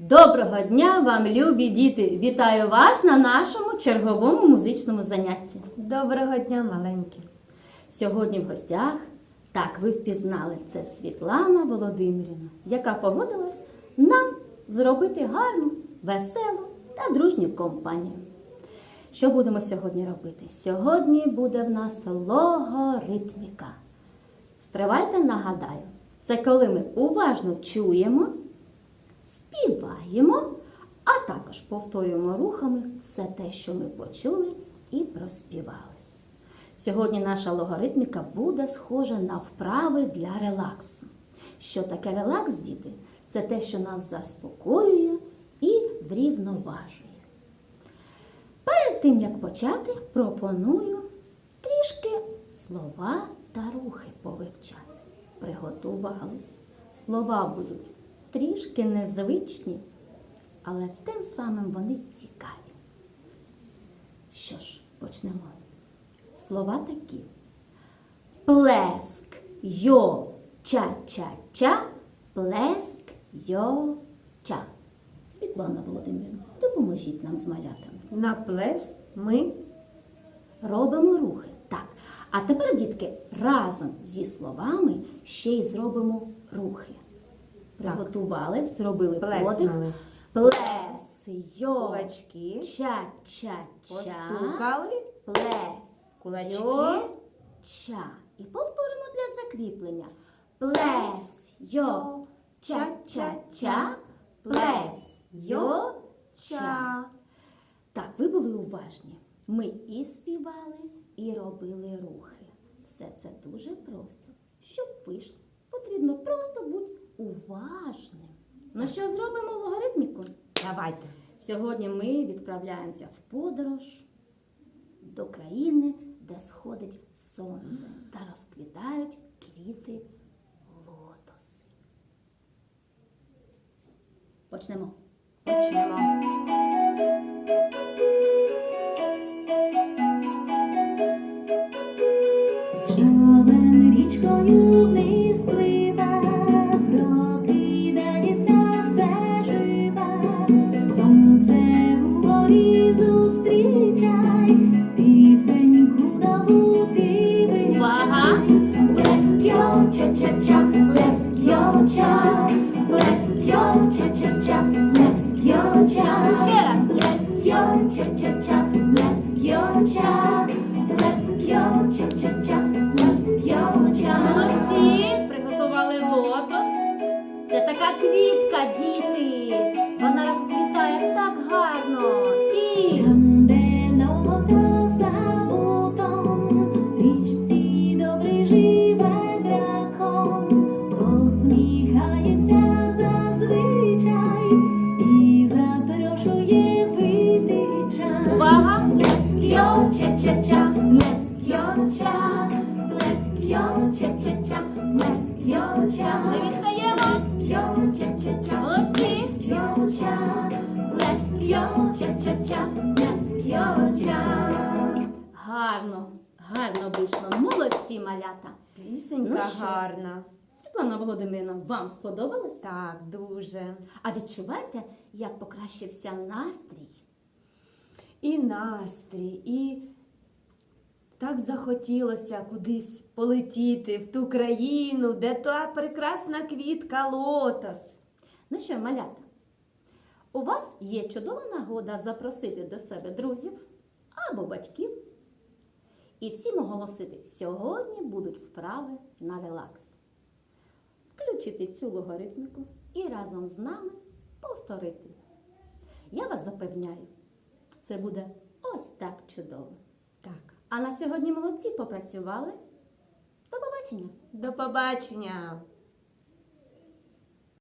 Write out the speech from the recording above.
Доброго дня вам, любі діти! Вітаю вас на нашому черговому музичному занятті. Доброго дня, маленькі. Сьогодні в гостях, так ви впізнали, це Світлана Володимирівна, яка погодилась нам зробити гарну, веселу та дружню компанію. Що будемо сьогодні робити? Сьогодні буде в нас логоритміка. Стривайте, нагадаю, це коли ми уважно чуємо, співаємо, а також повторюємо рухами все те, що ми почули і проспівали. Сьогодні наша логаритміка буде схожа на вправи для релаксу. Що таке релакс, діти? Це те, що нас заспокоює і врівноважує. Перед тим, як почати, пропоную трішки слова та рухи повивчати. Приготувались. Слова будуть трішки незвичні, але тим самим вони цікаві. Що ж, почнемо. Слова такі. Плеск, йо, ча-ча-ча, плеск, йо, ча. Світлана Володимирівна, допоможіть нам з малятами. На плес ми Робимо рухи. Так. А тепер, дітки, разом зі словами ще й зробимо рухи. Приготували, зробили подих. плеснули. Плес, йо, Кулачки. ча-ча-ча. Постукали. Плес. Кулачки. Йо, ча. І повторимо для закріплення. Плес, йо, ча-ча-ча. Плес, йо, ча. Так, ви були уважні. Ми і співали, і робили рухи. Все це дуже просто. Щоб вийшло, потрібно просто уважним. Ну що зробимо логаритміку? Давайте. Сьогодні ми відправляємося в подорож до країни, де сходить сонце та розквітають квіти лотоси. Почнемо. Почнемо. Go, cha-cha-cha, let's go, cha. Let's go, cha-cha-cha, let's go, cha. Молодці! Приготували лотос. Це така квітка, діти. Вона розквітає так гарно. Посміхається зазвичай і запрошує пити чай. увага! Не відстаємо. Let's go, cha. Гарно, гарно вийшло. Молодці, малята. Пісенька Ну що? гарна. Світлана Володимирівна, вам сподобалось? Так, дуже. А відчуваєте, як покращився настрій? І настрій, і так захотілося кудись полетіти в ту країну, де та прекрасна квітка лотос. Ну що, малята, у вас є чудова нагода запросити до себе друзів або батьків. І всім оголосити, сьогодні будуть вправи на релакс. Включити цю логарифміку і разом з нами повторити. Я вас запевняю, це буде ось так чудово. Так, А на сьогодні молодці попрацювали. До побачення! до побачення!